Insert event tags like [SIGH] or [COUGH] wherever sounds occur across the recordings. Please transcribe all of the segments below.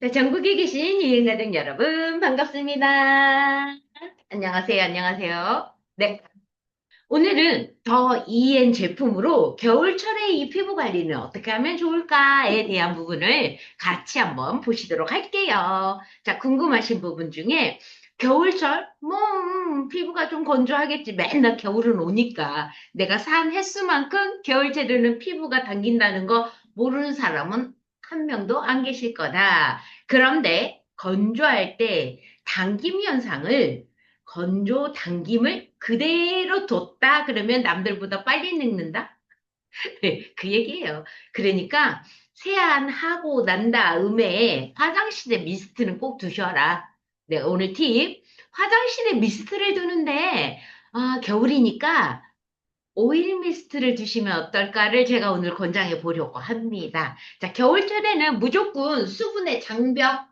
네, 전국에 계신 유행가족 여러분, 반갑습니다. 안녕하세요, 안녕하세요. 네, 오늘은 더 EN 제품으로 겨울철에 이 피부 관리는 어떻게 하면 좋을까에 대한 부분을 같이 한번 보시도록 할게요. 자, 궁금하신 부분 중에 겨울철, 뭐, 음, 피부가 좀 건조하겠지. 맨날 겨울은 오니까. 내가 산 횟수만큼 겨울철에는 피부가 당긴다는 거 모르는 사람은 한 명도 안 계실 거다. 그런데 건조할 때 당김 현상을 건조 당김을 그대로 뒀다 그러면 남들보다 빨리 늙는다? [LAUGHS] 네, 그 얘기예요. 그러니까 세안하고 난 다음에 화장실에 미스트는 꼭 두셔라. 네, 오늘 팁. 화장실에 미스트를 두는데 아, 겨울이니까 오일 미스트를 두시면 어떨까를 제가 오늘 권장해 보려고 합니다. 자, 겨울철에는 무조건 수분의 장벽,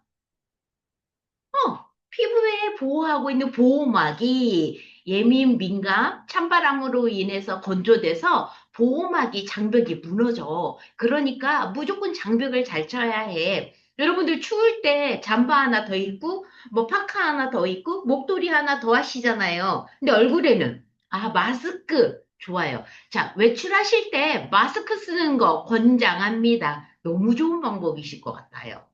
어, 피부에 보호하고 있는 보호막이 예민, 민감, 찬바람으로 인해서 건조돼서 보호막이 장벽이 무너져. 그러니까 무조건 장벽을 잘 쳐야 해. 여러분들 추울 때 잠바 하나 더 입고, 뭐 파카 하나 더 입고, 목도리 하나 더 하시잖아요. 근데 얼굴에는, 아, 마스크. 좋아요. 자, 외출하실 때 마스크 쓰는 거 권장합니다. 너무 좋은 방법이실 것 같아요.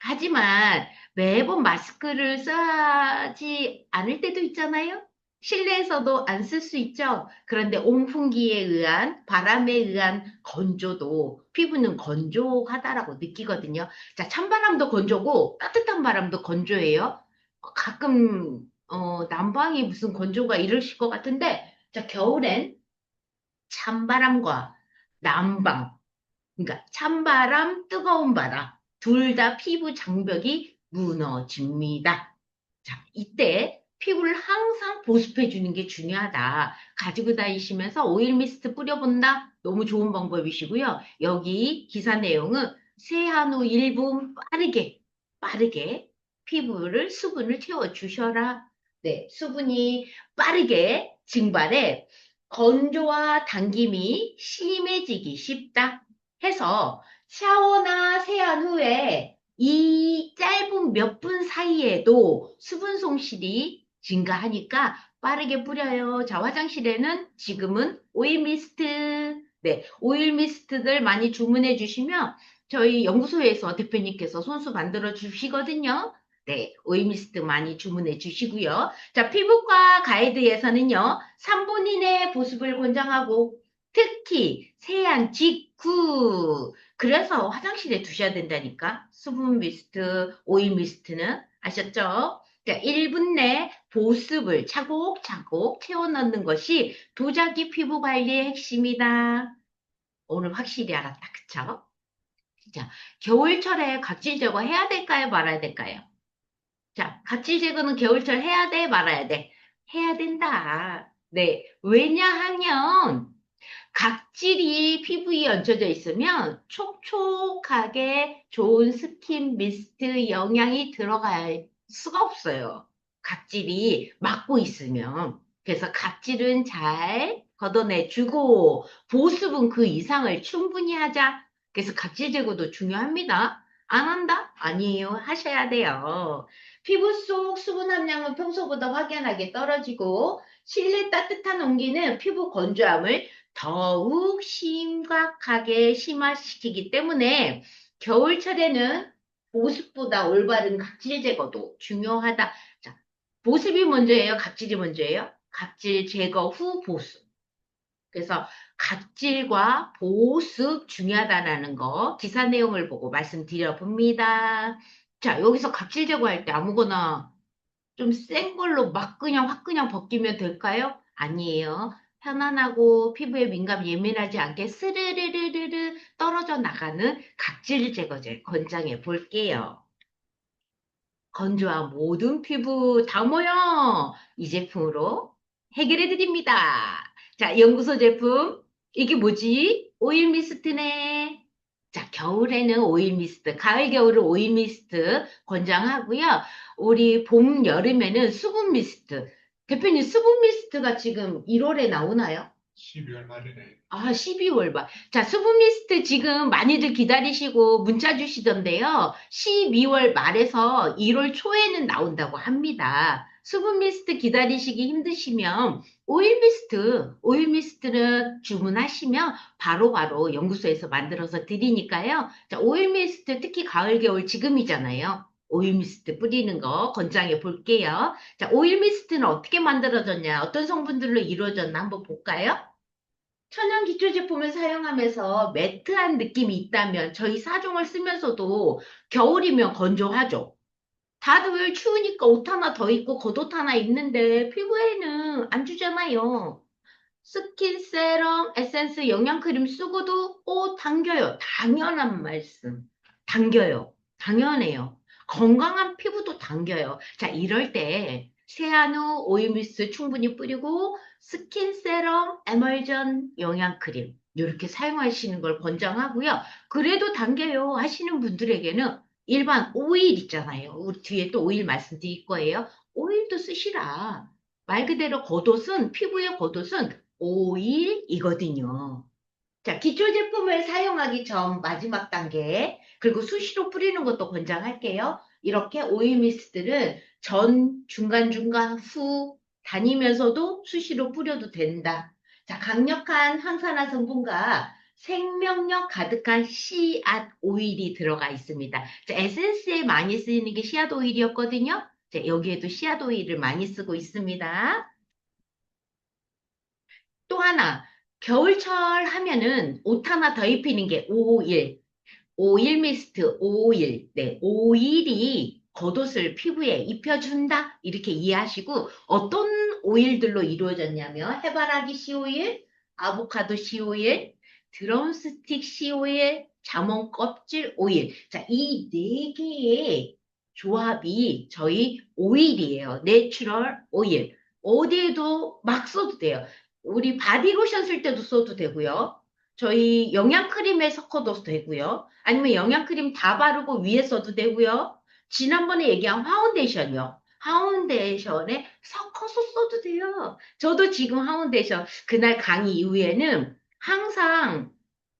하지만 매번 마스크를 써야지 않을 때도 있잖아요. 실내에서도 안 쓸 수 있죠. 그런데 온풍기에 의한 바람에 의한 건조도 피부는 건조하다라고 느끼거든요. 자, 찬바람도 건조고 따뜻한 바람도 건조해요. 어, 가끔 어, 난방이 무슨 건조가 이러실 것 같은데 자, 겨울엔 찬바람과 난방 그러니까 찬바람, 뜨거운 바람 둘 다 피부 장벽이 무너집니다. 자, 이때 피부를 항상 보습해 주는 게 중요하다. 가지고 다니시면서 오일 미스트 뿌려본다? 너무 좋은 방법이시고요. 여기 기사 내용은 세안 후 1분 빠르게, 빠르게 피부를 수분을 채워 주셔라. 네, 수분이 빠르게 증발해 건조와 당김이 심해지기 쉽다. 해서 샤워나 세안 후에 이 짧은 몇 분 사이에도 수분 손실이 증가하니까 빠르게 뿌려요. 자, 화장실에는 지금은 오일 미스트, 네, 오일 미스트들 많이 주문해 주시면 저희 연구소에서 대표님께서 손수 만들어 주시거든요. 네, 오일 미스트 많이 주문해 주시고요. 자, 피부과 가이드에서는요, 3분 이내 보습을 권장하고 특히 세안 직후 그래서 화장실에 두셔야 된다니까 수분 미스트, 오일 미스트는 아셨죠? 자, 1분 내 보습을 차곡차곡 채워 넣는 것이 도자기 피부 관리의 핵심이다. 오늘 확실히 알았다. 그쵸? 자, 겨울철에 각질 제거 해야 될까요? 말아야 될까요? 자, 각질 제거는 겨울철 해야 돼? 말아야 돼? 해야 된다. 네. 왜냐하면 각질이 피부에 얹혀져 있으면 촉촉하게 좋은 스킨 미스트 영양이 들어갈 수가 없어요. 각질이 막고 있으면. 그래서 각질은 잘 걷어내주고 보습은 그 이상을 충분히 하자. 그래서 각질 제거도 중요합니다. 안 한다? 아니에요. 하셔야 돼요. 피부 속 수분 함량은 평소보다 확연하게 떨어지고 실내 따뜻한 온기는 피부 건조함을 더욱 심각하게 심화시키기 때문에 겨울철에는 보습보다 올바른 각질 제거도 중요하다. 자, 보습이 먼저예요? 각질이 먼저예요? 각질 제거 후 보습. 그래서 각질과 보습 중요하다라는 거 기사 내용을 보고 말씀드려 봅니다. 자, 여기서 각질 제거할 때 아무거나 좀 센 걸로 막 그냥 확 그냥 벗기면 될까요? 아니에요. 편안하고 피부에 민감 예민하지 않게 스르르르르르 떨어져 나가는 각질 제거제 권장해 볼게요. 건조한 모든 피부 다 모여 이 제품으로 해결해 드립니다. 자, 연구소 제품 이게 뭐지? 오일 미스트네. 자, 겨울에는 오일 미스트, 가을, 겨울은 오일 미스트 권장하고요. 우리 봄, 여름에는 수분 미스트. 대표님, 수분 미스트가 지금 1월에 나오나요? 12월 말이네. 아, 12월 말. 자, 수분 미스트 지금 많이들 기다리시고 문자 주시던데요. 12월 말에서 1월 초에는 나온다고 합니다. 수분 미스트 기다리시기 힘드시면 오일 미스트, 오일 미스트를 주문하시면 바로바로 연구소에서 만들어서 드리니까요. 자, 오일 미스트 특히 가을, 겨울 지금이잖아요. 오일 미스트 뿌리는 거 권장해 볼게요. 자, 오일 미스트는 어떻게 만들어졌냐, 어떤 성분들로 이루어졌나 한번 볼까요? 천연 기초 제품을 사용하면서 매트한 느낌이 있다면 저희 사종을 쓰면서도 겨울이면 건조하죠. 다들 추우니까 옷 하나 더 입고 겉옷 하나 입는데 피부에는 안 주잖아요. 스킨 세럼, 에센스, 영양크림 쓰고도 오 당겨요. 당연한 말씀. 당겨요. 당연해요. 건강한 피부도 당겨요. 자, 이럴 때 세안 후 오일 미스트 충분히 뿌리고 스킨 세럼, 에멀전 영양 크림 이렇게 사용하시는 걸 권장하고요. 그래도 당겨요 하시는 분들에게는 일반 오일 있잖아요. 우리 뒤에 또 오일 말씀드릴 거예요. 오일도 쓰시라. 말 그대로 겉옷은 피부의 겉옷은 오일이거든요. 자, 기초 제품을 사용하기 전 마지막 단계 그리고 수시로 뿌리는 것도 권장할게요. 이렇게 오일 미스트를 전, 중간중간, 후 다니면서도 수시로 뿌려도 된다. 자, 강력한 항산화 성분과 생명력 가득한 씨앗 오일이 들어가 있습니다. 자, 에센스에 많이 쓰이는 게 씨앗 오일이었거든요. 자, 여기에도 씨앗 오일을 많이 쓰고 있습니다. 또 하나, 겨울철 하면은 옷 하나 더 입히는 게 오일. 오일 미스트, 오일. 네, 오일이 겉옷을 피부에 입혀준다. 이렇게 이해하시고, 어떤 오일들로 이루어졌냐면, 해바라기 씨 오일, 아보카도 씨 오일, 드럼스틱 씨 오일, 자몽 껍질 오일. 자, 이 네 개의 조합이 저희 오일이에요. 내추럴 오일. 어디에도 막 써도 돼요. 우리 바디로션 쓸 때도 써도 되고요. 저희 영양크림에 섞어도 되고요. 아니면 영양크림 다 바르고 위에 써도 되고요. 지난번에 얘기한 파운데이션이요. 파운데이션에 섞어서 써도 돼요. 저도 지금 파운데이션 그날 강의 이후에는 항상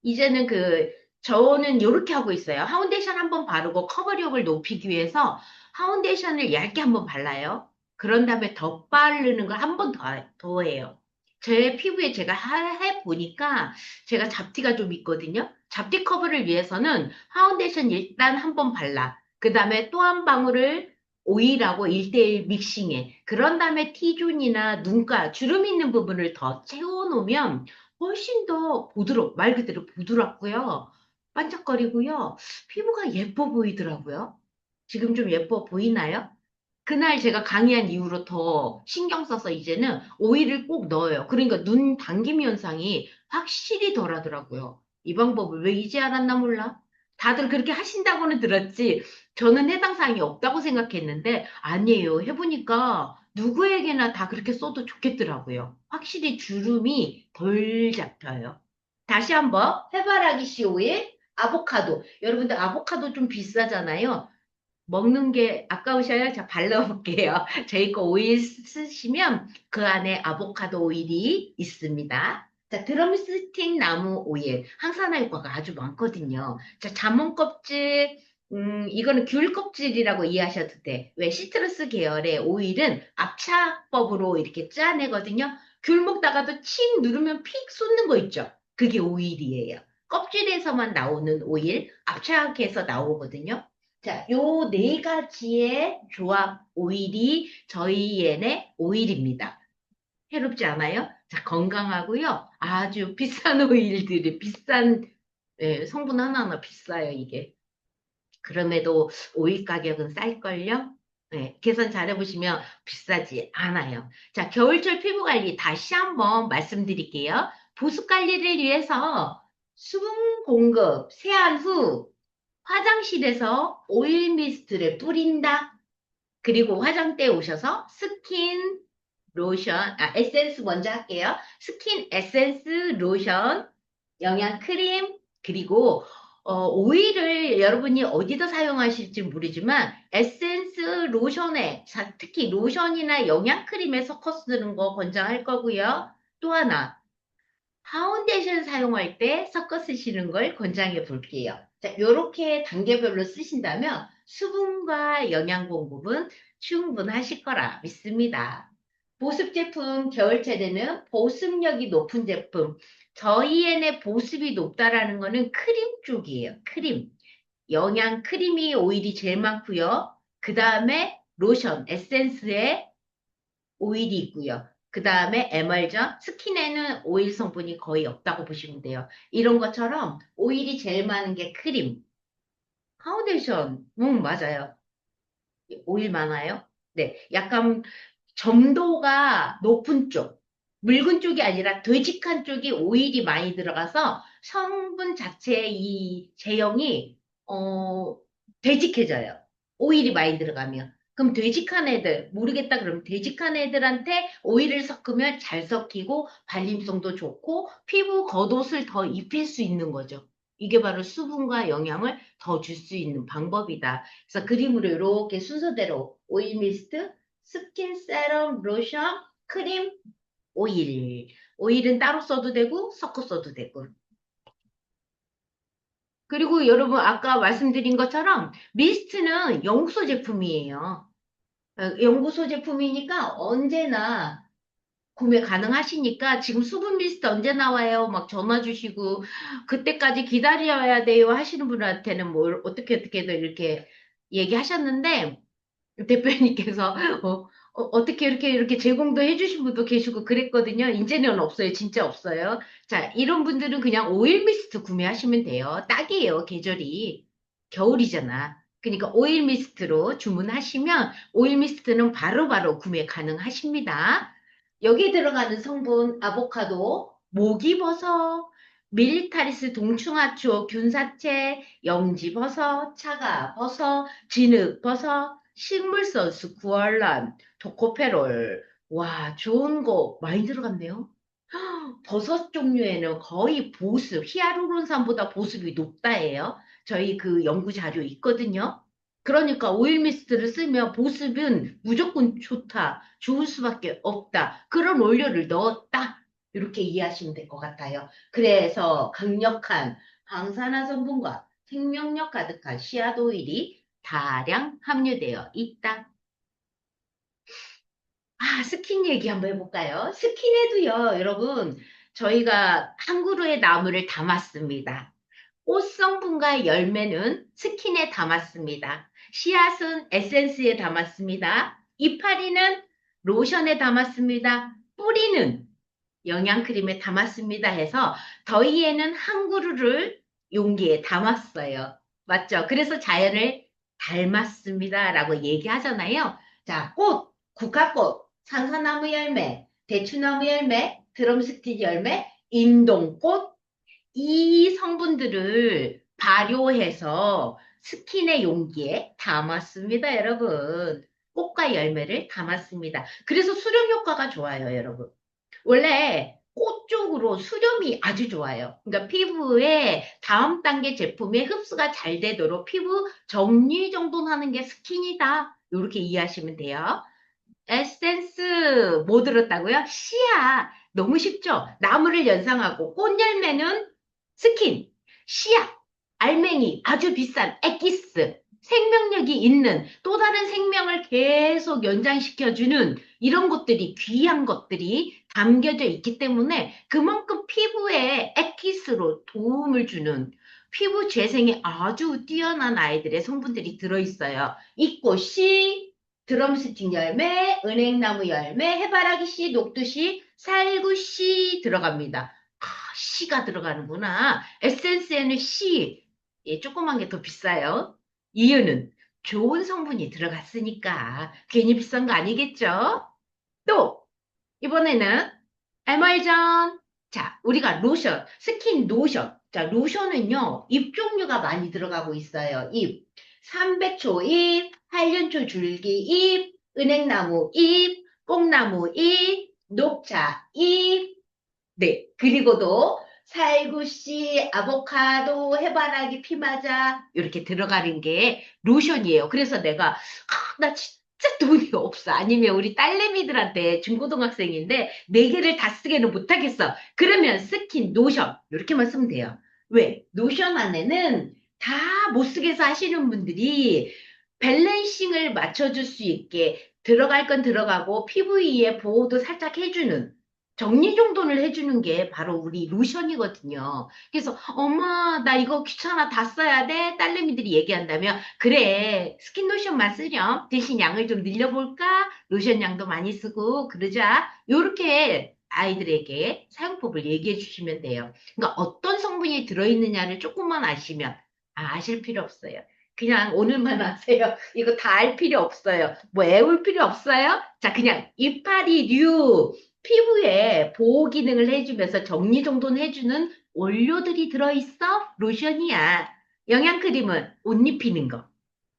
이제는 그 저는 이렇게 하고 있어요. 파운데이션 한번 바르고 커버력을 높이기 위해서 파운데이션을 얇게 한번 발라요. 그런 다음에 더 바르는 걸 한 번 더, 더 해요. 제 피부에 제가 하- 해보니까 제가 잡티가 좀 있거든요. 잡티 커버를 위해서는 파운데이션 일단 한 번 발라. 그 다음에 또 한 방울을 오일하고 1대1 믹싱해. 그런 다음에 T존이나 눈가, 주름 있는 부분을 더 채워놓으면 훨씬 더 부드럽, 말 그대로 부드럽고요. 반짝거리고요. 피부가 예뻐 보이더라고요. 지금 좀 예뻐 보이나요? 그날 제가 강의한 이후로 더 신경 써서 이제는 오일을 꼭 넣어요. 그러니까 눈 당김 현상이 확실히 덜하더라고요. 이 방법을 왜 이제 알았나 몰라? 다들 그렇게 하신다고는 들었지. 저는 해당 사항이 없다고 생각했는데 아니에요. 해보니까 누구에게나 다 그렇게 써도 좋겠더라고요. 확실히 주름이 덜 잡혀요. 다시 한번 해바라기 씨 오일, 아보카도. 여러분들 아보카도 좀 비싸잖아요. 먹는 게 아까우셔요? 자, 발라볼게요. [LAUGHS] 저희 거 오일 쓰시면 그 안에 아보카도 오일이 있습니다. 자, 드럼스틱 나무 오일. 항산화 효과가 아주 많거든요. 자, 자몽 껍질, 음, 이거는 귤 껍질이라고 이해하셔도 돼. 왜 시트러스 계열의 오일은 압착법으로 이렇게 짜내거든요. 귤 먹다가도 칙 누르면 픽 쏟는 거 있죠. 그게 오일이에요. 껍질에서만 나오는 오일, 압착해서 나오거든요. 자, 요 네 가지의 조합 오일이 저희의 오일입니다. 해롭지 않아요? 자, 건강하고요. 아주 [LAUGHS] 비싼 오일들이, 비싼, 예, 성분 하나하나 비싸요, 이게. 그럼에도 오일 가격은 쌀걸요? 네, 계산 잘 해보시면 비싸지 않아요. 자, 겨울철 피부 관리 다시 한번 말씀드릴게요. 보습 관리를 위해서 수분 공급, 세안 후 화장실에서 오일 미스트를 뿌린다. 그리고 화장대에 오셔서 스킨 로션, 아, 에센스 먼저 할게요. 스킨 에센스 로션, 영양 크림, 그리고 어, 오일을 여러분이 어디다 사용하실지 모르지만 에센스 로션에 자, 특히 로션이나 영양 크림에 섞어 쓰는 거 권장할 거고요. 또 하나 파운데이션 사용할 때 섞어 쓰시는 걸 권장해 볼게요. 자, 이렇게 단계별로 쓰신다면 수분과 영양 공급은 충분하실 거라 믿습니다. 보습 제품 겨울철에는 보습력이 높은 제품. 저희엔의 보습이 높다라는 거는 크림 쪽이에요. 크림. 영양 크림이 오일이 제일 많고요. 그 다음에 로션, 에센스에 오일이 있고요. 그 다음에 에멀전, 스킨에는 오일 성분이 거의 없다고 보시면 돼요. 이런 것처럼 오일이 제일 많은 게 크림. 파운데이션, 음, 맞아요. 오일 많아요? 네, 약간 점도가 높은 쪽, 묽은 쪽이 아니라 되직한 쪽이 오일이 많이 들어가서 성분 자체의 이 제형이 어, 되직해져요. 오일이 많이 들어가면. 그럼 되직한 애들, 모르겠다 그러면 되직한 애들한테 오일을 섞으면 잘 섞이고 발림성도 좋고 피부 겉옷을 더 입힐 수 있는 거죠. 이게 바로 수분과 영양을 더 줄 수 있는 방법이다. 그래서 그림으로 이렇게 순서대로 오일 미스트, 스킨 세럼, 로션, 크림, 오일. 오일은 따로 써도 되고 섞어 써도 되고. 그리고 여러분 아까 말씀드린 것처럼 미스트는 연구소 제품이에요. 어, 연구소 제품이니까 언제나 구매 가능하시니까 지금 수분 미스트 언제 나와요? 막 전화 주시고 그때까지 기다려야 돼요 하시는 분한테는 뭘 어떻게 어떻게든 이렇게 얘기하셨는데 대표님께서 [LAUGHS] 어, 어, 떻게 이렇게 이렇게 제공도 해주신 분도 계시고 그랬거든요. 이제는 없어요. 진짜 없어요. 자, 이런 분들은 그냥 오일 미스트 구매하시면 돼요. 딱이에요. 계절이. 겨울이잖아. 그러니까 오일 미스트로 주문하시면 오일 미스트는 바로바로 구매 가능하십니다. 여기 들어가는 성분 아보카도, 모기버섯, 밀리타리스 동충하초, 균사채, 영지버섯, 차가버섯, 진흙버섯, 식물선수, 구알란, 토코페롤. 와, 좋은 거 많이 들어갔네요. [GASPS] 버섯 종류에는 거의 보습, 히아루론산보다 보습이 높다예요. 저희 그 연구 자료 있거든요. 그러니까 오일 미스트를 쓰면 보습은 무조건 좋다, 좋을 수밖에 없다. 그런 원료를 넣었다. 이렇게 이해하시면 될 것 같아요. 그래서 강력한 방사능 성분과 생명력 가득한 오일이 다량 함유되어 있다. 아, 스킨 얘기 한번 해볼까요? 스킨에도요, 여러분, 저희가 한 그루의 나무를 담았습니다. 꽃 성분과 열매는 스킨에 담았습니다. 씨앗은 에센스에 담았습니다. 이파리는 로션에 담았습니다. 뿌리는 영양크림에 담았습니다 해서 더위에는 한 그루를 용기에 담았어요. 맞죠? 그래서 자연을 닮았습니다 라고 얘기하잖아요. 자, 꽃, 국화꽃, 산사나무 열매, 대추나무 열매, 드럼스틱 열매, 인동꽃 이 성분들을 발효해서 스킨의 용기에 담았습니다, 여러분. 꽃과 열매를 담았습니다. 그래서 수렴 효과가 좋아요, 여러분. 원래 꽃 쪽으로 수렴이 아주 좋아요. 그러니까 피부에 다음 단계 제품의 흡수가 잘 되도록 피부 정리 정돈하는 게 스킨이다. 이렇게 이해하시면 돼요. 에센스 뭐 들었다고요? 씨앗. 너무 쉽죠? 나무를 연상하고 꽃 열매는 스킨, 씨앗, 알맹이, 아주 비싼 엑기스, 생명력이 있는 또 다른 생명을 계속 연장시켜주는 이런 것들이 귀한 것들이 담겨져 있기 때문에 그만큼 피부에 엑기스로 도움을 주는 피부 재생에 아주 뛰어난 아이들의 성분들이 들어있어요. 이 꽃이 드럼스틱 열매, 은행나무 열매, 해바라기 씨, 녹두씨, 살구씨 들어갑니다. 아, 씨가 들어가는구나. 에센스에는 씨, 예, 조그만 게 더 비싸요. 이유는 좋은 성분이 들어갔으니까 괜히 비싼 거 아니겠죠? 또 이번에는 에멀전. 자 우리가 로션 스킨 로션. 자 로션은요 잎 종류가 많이 들어가고 있어요. 잎 300초 잎 한륜초 줄기 잎 은행나무 잎 뽕나무 잎 녹차 잎 네 그리고도 살구씨, 아보카도, 해바라기, 피마자 이렇게 들어가는 게 로션이에요. 그래서 내가 아, 나 돈이 없어. 아니면 우리 딸내미들한테 중고등학생인데 네 개를 다 쓰게는 못하겠어. 그러면 스킨, 노션 이렇게만 쓰면 돼요. 왜? 노션 안에는 다 못 쓰게 해서 하시는 분들이 밸런싱을 맞춰줄 수 있게 들어갈 건 들어가고 피부위에 보호도 살짝 해주는 정리정돈을 해주는 게 바로 우리 로션이거든요. 그래서 엄마 나 이거 귀찮아 다 써야 돼 딸내미들이 얘기한다면 그래 스킨 로션만 쓰렴 대신 양을 좀 늘려볼까 로션 양도 많이 쓰고 그러자 요렇게 아이들에게 사용법을 얘기해 주시면 돼요. 그러니까 어떤 성분이 들어있느냐를 조금만 아시면 아, 아실 필요 없어요. 그냥 오늘만 아세요. 이거 다 알 필요 없어요. 뭐 애울 필요 없어요? 자, 그냥 이파리류 피부에 보호 기능을 해주면서 정리정돈 해주는 원료들이 들어있어? 로션이야. 영양크림은 옷 입히는 거.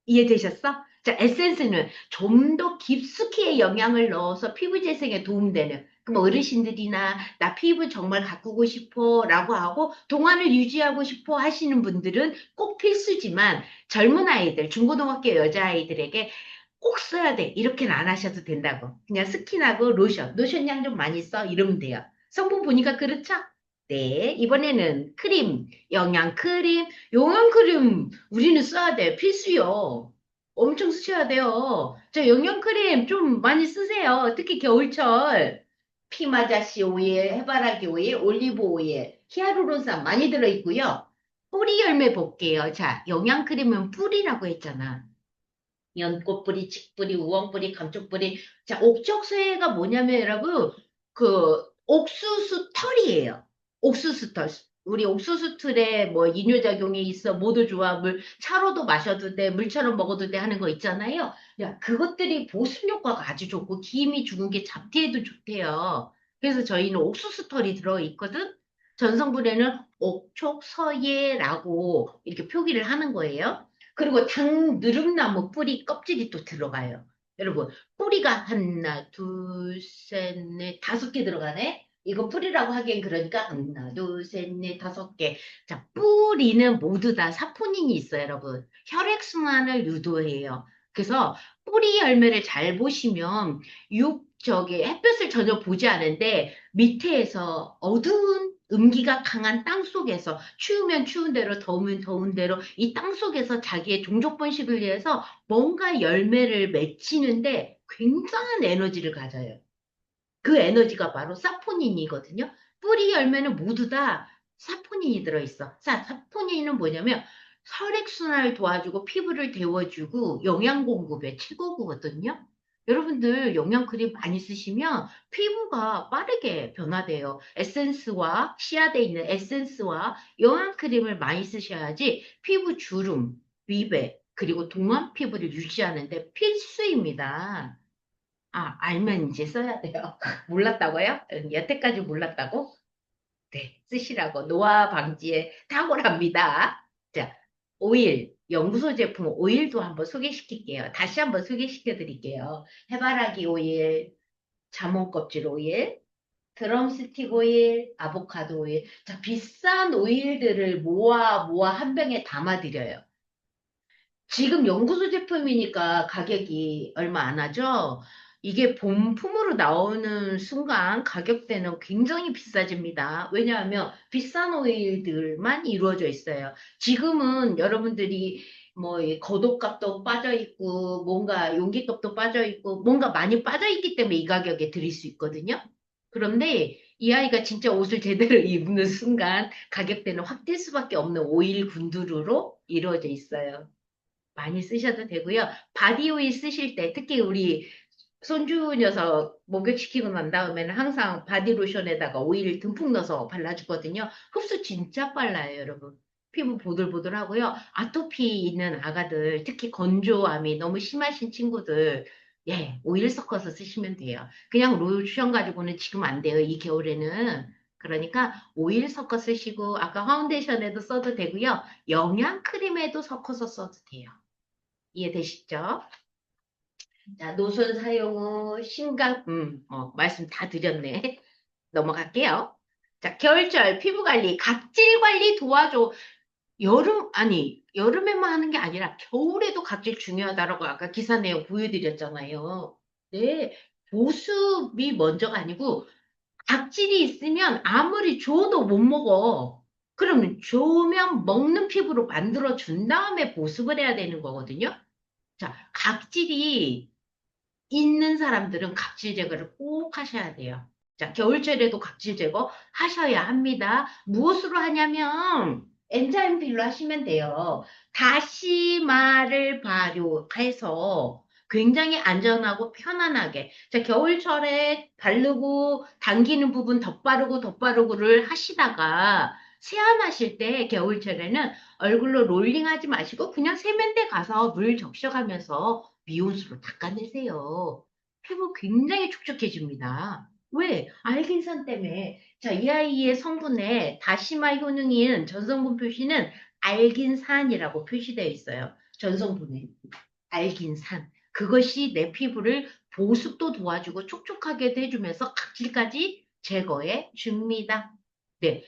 이해되셨어? 자, 에센스는 좀 더 깊숙이의 영양을 넣어서 피부 재생에 도움되는. 그럼 어르신들이나 나 피부 정말 가꾸고 싶어 라고 하고 동안을 유지하고 싶어 하시는 분들은 꼭 필수지만 젊은 아이들, 중고등학교 여자아이들에게 꼭 써야 돼. 이렇게는 안 하셔도 된다고. 그냥 스킨하고 로션, 로션 양 좀 많이 써. 이러면 돼요. 성분 보니까 그렇죠? 네. 이번에는 크림, 영양 크림. 영양 크림 우리는 써야 돼. 필수요. 엄청 쓰셔야 돼요. 저 영양 크림 좀 많이 쓰세요. 특히 겨울철. 피마자씨 오일, 해바라기 오일, 올리브 오일, 히아루론산 많이 들어있고요. 뿌리 열매 볼게요. 자, 영양 크림은 뿌리라고 했잖아. 연꽃뿌리, 칡뿌리, 우엉뿌리, 감쪽뿌리. 자, 옥적쇠가 뭐냐면 여러분, 그 옥수수 털이에요. 옥수수 털. 우리 옥수수 털에 뭐 이뇨작용이 있어, 모두 좋아, 물, 차로도 마셔도 돼, 물처럼 먹어도 돼 하는 거 있잖아요. 야, 그것들이 보습 효과가 아주 좋고, 기임이 죽은 게 잡티에도 좋대요. 그래서 저희는 옥수수 털이 들어 있거든? 전성분에는 옥촉서예라고 이렇게 표기를 하는 거예요. 그리고 당 느릅나무 뿌리 껍질이 또 들어가요. 여러분, 뿌리가 하나, 둘, 셋, 넷, 다섯 개 들어가네? 이거 뿌리라고 하기엔 그러니까 하나, 둘, 셋, 넷, 다섯 개. 자, 뿌리는 모두 다 사포닌이 있어요, 여러분. 혈액순환을 유도해요. 그래서 뿌리 열매를 잘 보시면 육 저기 햇볕을 전혀 보지 않은데 밑에서 어두운 음기가 강한 땅 속에서 추우면 추운 대로 더우면 더운 대로 이 땅 속에서 자기의 종족 번식을 위해서 뭔가 열매를 맺히는데 굉장한 에너지를 가져요. 그 에너지가 바로 사포닌이거든요. 뿌리 열매는 모두 다 사포닌이 들어있어. 자, 사포닌은 뭐냐면 혈액순환을 도와주고 피부를 데워주고 영양 공급에 최고거든요. 여러분들 영양크림 많이 쓰시면 피부가 빠르게 변화돼요. 에센스와 씨앗에 있는 에센스와 영양크림을 많이 쓰셔야지 피부 주름, 위배, 그리고 동안 피부를 유지하는 데 필수입니다. 아, 알면 이제 써야 돼요. [LAUGHS] 몰랐다고요? 응, 여태까지 몰랐다고? 네, 쓰시라고. 노화 방지에 탁월합니다. 자, 오일, 연구소 제품 오일도 한번 소개시킬게요. 다시 한번 소개시켜 드릴게요. 해바라기 오일, 자몽 껍질 오일, 드럼 스틱 오일, 아보카도 오일. 자, 비싼 오일들을 모아 모아 한 병에 담아 드려요. 지금 연구소 제품이니까 가격이 얼마 안 하죠? 이게 본품으로 나오는 순간 가격대는 굉장히 비싸집니다. 왜냐하면 비싼 오일들만 이루어져 있어요. 지금은 여러분들이 뭐이 겉옷값도 빠져 있고 뭔가 용기값도 빠져 있고 뭔가 많이 빠져 있기 때문에 이 가격에 드릴 수 있거든요. 그런데 이 아이가 진짜 옷을 제대로 [LAUGHS] 입는 순간 가격대는 확 뛸 수밖에 없는 오일 군두루로 이루어져 있어요. 많이 쓰셔도 되고요. 바디 오일 쓰실 때 특히 우리 손주 녀석 목욕시키고 난 다음에는 항상 바디로션에다가 오일 듬뿍 넣어서 발라주거든요. 흡수 진짜 빨라요, 여러분. 피부 보들보들하고요. 아토피 있는 아가들, 특히 건조함이 너무 심하신 친구들, 예, 오일 섞어서 쓰시면 돼요. 그냥 로션 가지고는 지금 안 돼요, 이 겨울에는. 그러니까 오일 섞어 쓰시고, 아까 파운데이션에도 써도 되고요. 영양 크림에도 섞어서 써도 돼요. 이해되시죠? 자, 노선 사용 후 심각, 음, 어, 말씀 다 드렸네. [LAUGHS] 넘어갈게요. 자, 겨울철 피부 관리, 각질 관리 도와줘. 여름, 아니, 여름에만 하는 게 아니라 겨울에도 각질 중요하다라고 아까 기사 내용 보여드렸잖아요. 네, 보습이 먼저가 아니고 각질이 있으면 아무리 줘도 못 먹어. 그러면 줘면 먹는 피부로 만들어 준 다음에 보습을 해야 되는 거거든요. 자, 각질이 있는 사람들은 각질 제거를 꼭 하셔야 돼요. 자, 겨울철에도 각질 제거 하셔야 합니다. 무엇으로 하냐면 엔자임 필로 하시면 돼요. 다시마를 발효해서 굉장히 안전하고 편안하게. 자, 겨울철에 바르고 당기는 부분 덧바르고 덧바르고를 하시다가 세안하실 때 겨울철에는 얼굴로 롤링하지 마시고 그냥 세면대 가서 물 적셔가면서 미온수로 닦아내세요. 피부 굉장히 촉촉해집니다. 왜? 알긴산 때문에. 자, 이 아이의 성분에 다시마 효능인 전성분 표시는 알긴산이라고 표시되어 있어요. 전성분에. 알긴산. 그것이 내 피부를 보습도 도와주고 촉촉하게 해주면서 각질까지 제거해 줍니다. 네.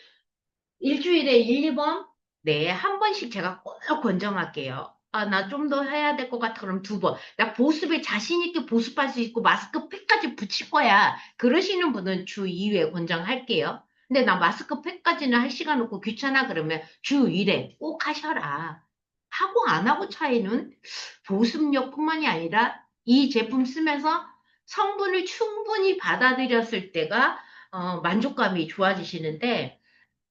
일주일에 1, 2번? 네, 한 번씩 제가 꼭 권정할게요. 아, 나 좀 더 해야 될 것 같아. 그럼 두 번. 나 보습에 자신 있게 보습할 수 있고 마스크팩까지 붙일 거야. 그러시는 분은 주 2회 권장할게요. 근데 나 마스크팩까지는 할 시간 없고 귀찮아 그러면 주 1회 꼭 하셔라. 하고 안 하고 차이는 보습력 뿐만이 아니라 이 제품 쓰면서 성분을 충분히 받아들였을 때가 어, 만족감이 좋아지시는데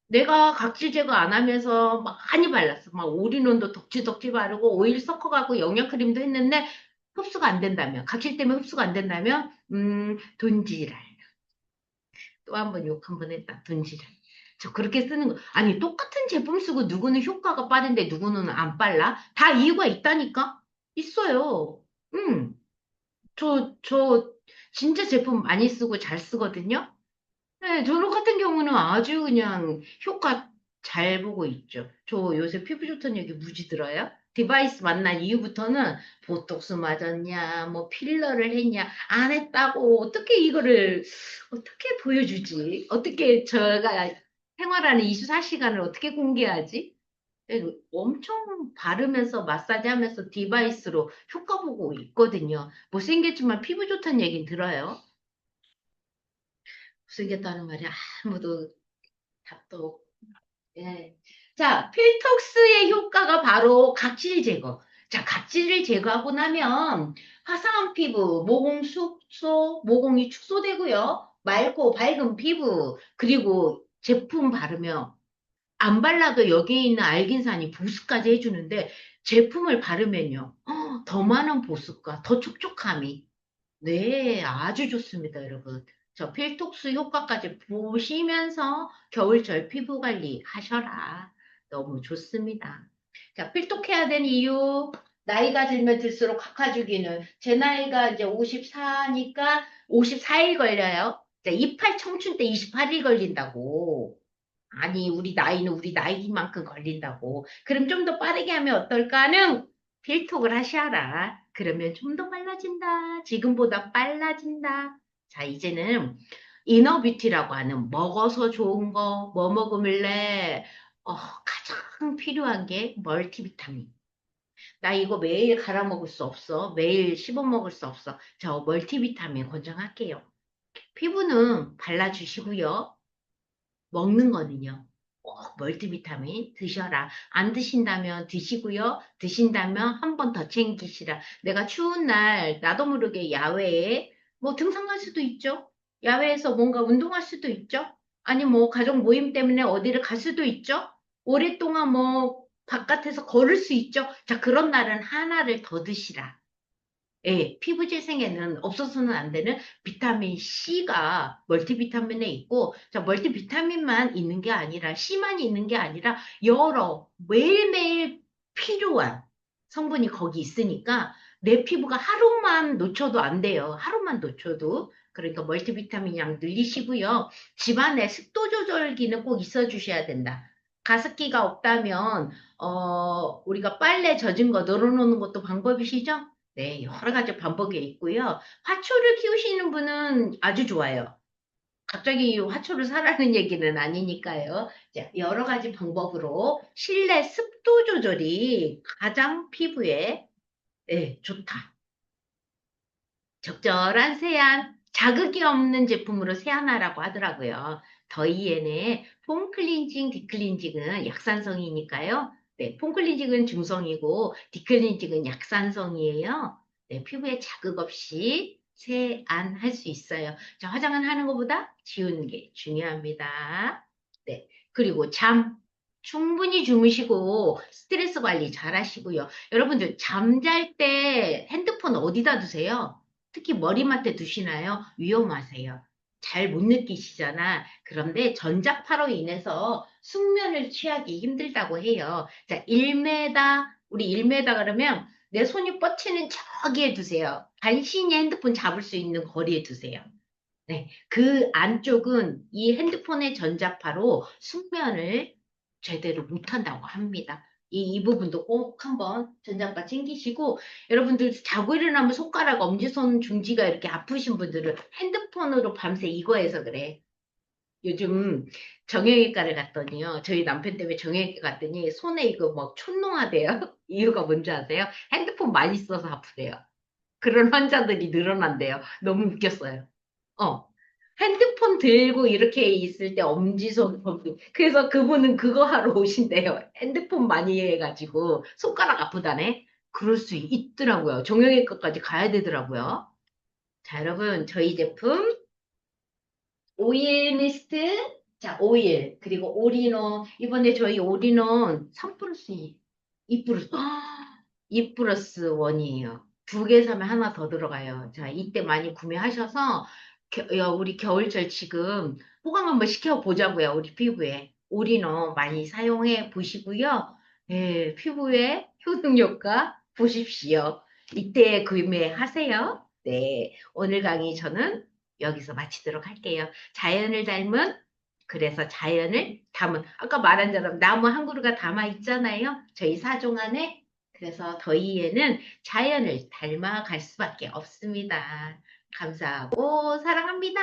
내가 각질 제거 안 하면서 많이 발랐어. 막 올인원도 덕지덕지 바르고 오일 섞어가고 영양 크림도 했는데 흡수가 안 된다면, 각질 때문에 흡수가 안 된다면, 음, 돈지랄. 또 한 번 욕 한 번 했다. 돈지랄. 저 그렇게 쓰는 거. 아니, 똑같은 제품 쓰고 누구는 효과가 빠른데 누구는 안 빨라? 다 이유가 있다니까? 있어요. 음, 저, 저, 진짜 제품 많이 쓰고 잘 쓰거든요? 네, 저는 같은 경우는 아주 그냥 효과 잘 보고 있죠. 저 요새 피부 좋다는 얘기 무지 들어요? 디바이스 만난 이후부터는 보톡스 맞았냐, 뭐 필러를 했냐, 안 했다고 어떻게 이거를 어떻게 보여주지? 어떻게 제가 생활하는 24시간을 어떻게 공개하지? 네, 엄청 바르면서 마사지 하면서 디바이스로 효과 보고 있거든요. 못생겼지만 피부 좋다는 얘기는 들어요. 못생겼다는 말이 아무도 답도 예. 자, 필톡스의 효과가 바로 각질 제거. 자, 각질을 제거하고 나면 화사한 피부, 모공 축소, 모공이 축소되고요. 맑고 밝은 피부, 그리고 제품 바르면 안 발라도 여기에 있는 알긴산이 보습까지 해주는데 제품을 바르면요. 어, 더 많은 보습과 더 촉촉함이 네, 아주 좋습니다, 여러분. 저 필톡스 효과까지 보시면서 겨울철 피부 관리 하셔라. 너무 좋습니다. 자, 필톡해야 되는 이유. 나이가 들면 들수록 각화주기는 제 나이가 이제 54니까 54일 걸려요. 자, 28 청춘 때 28일 걸린다고. 아니, 우리 나이는 우리 나이만큼 걸린다고. 그럼 좀 더 빠르게 하면 어떨까는 필톡을 하셔라. 그러면 좀 더 빨라진다. 지금보다 빨라진다. 자, 이제는 이너뷰티라고 하는 먹어서 좋은 거, 뭐 먹으면래, 어, 가장 필요한 게 멀티비타민. 나 이거 매일 갈아 먹을 수 없어. 매일 씹어 먹을 수 없어. 저 멀티비타민 권장할게요. 피부는 발라주시고요. 먹는 거는요. 꼭 멀티비타민 드셔라. 안 드신다면 드시고요. 드신다면 한 번 더 챙기시라. 내가 추운 날 나도 모르게 야외에 뭐 등산갈 수도 있죠. 야외에서 뭔가 운동할 수도 있죠. 아니 뭐 가족 모임 때문에 어디를 갈 수도 있죠. 오랫동안 뭐 바깥에서 걸을 수 있죠. 자, 그런 날은 하나를 더 드시라. 예, 피부 재생에는 없어서는 안 되는 비타민 C가 멀티비타민에 있고, 자, 멀티비타민만 있는 게 아니라, C만 있는 게 아니라, 여러, 매일매일 필요한 성분이 거기 있으니까, 내 피부가 하루만 놓쳐도 안 돼요. 하루만 놓쳐도. 그러니까 멀티비타민 양 늘리시고요. 집안에 습도 조절기는 꼭 있어 주셔야 된다. 가습기가 없다면, 어, 우리가 빨래 젖은 거 널어놓는 것도 방법이시죠? 네, 여러 가지 방법이 있고요. 화초를 키우시는 분은 아주 좋아요. 갑자기 화초를 사라는 얘기는 아니니까요. 자, 여러 가지 방법으로 실내 습도 조절이 가장 피부에 네, 좋다. 적절한 세안, 자극이 없는 제품으로 세안하라고 하더라고요. 더이엔의 폼 클렌징, 디클렌징은 약산성이니까요. 네, 폼 클렌징은 중성이고 디클렌징은 약산성이에요. 네, 피부에 자극 없이 세안할 수 있어요. 자, 화장은 하는 것보다 지우는 게 중요합니다. 네, 그리고 잠 충분히 주무시고 스트레스 관리 잘 하시고요. 여러분들 잠잘 때 핸드폰 어디다 두세요? 특히 머리맡에 두시나요? 위험하세요. 잘 못 느끼시잖아. 그런데 전자파로 인해서 숙면을 취하기 힘들다고 해요. 자, 1m, 우리 1m 그러면 내 손이 뻗치는 저기에 두세요. 간신히 핸드폰 잡을 수 있는 거리에 두세요. 네, 그 안쪽은 이 핸드폰의 전자파로 숙면을 제대로 못한다고 합니다. 이, 이 부분도 꼭 한번 전자파 챙기시고 여러분들 자고 일어나면 손가락, 엄지손, 중지가 이렇게 아프신 분들은 핸드폰으로 밤새 이거 해서 그래. 요즘 정형외과를 갔더니요. 저희 남편 때문에 정형외과 갔더니 손에 이거 막 촌농하대요. [LAUGHS] 이유가 뭔지 아세요? 핸드폰 많이 써서 아프대요. 그런 환자들이 늘어난대요. 너무 웃겼어요. 어. 핸드폰 들고 이렇게 있을 때 엄지손, 범- 그래서 그분은 그거 하러 오신대요. 핸드폰 많이 해가지고 손가락 아프다네. 그럴 수 있더라고요. 정형외 과까지 가야 되더라고요. 자, 여러분, 저희 제품 오일 미스트, 자, 오일, 그리고 올인원. 이번에 저희 올인원 3 플러스 2, 2 플러스, 2 플러스 1이에요. 두 개 사면 하나 더 들어가요. 자, 이때 많이 구매하셔서, 우리 겨울철 지금 호강 한번 시켜보자고요. 우리 피부에. 올인원 많이 사용해 보시고요. 예, 피부에 효능 효과 보십시오. 이때 구매하세요. 네, 오늘 강의 저는 여기서 마치도록 할게요. 자연을 닮은 그래서 자연을 담은 아까 말한 대로 나무 한 그루가 담아 있잖아요. 저희 사종 안에 그래서 더위에는 자연을 닮아갈 수밖에 없습니다. 감사하고 사랑합니다.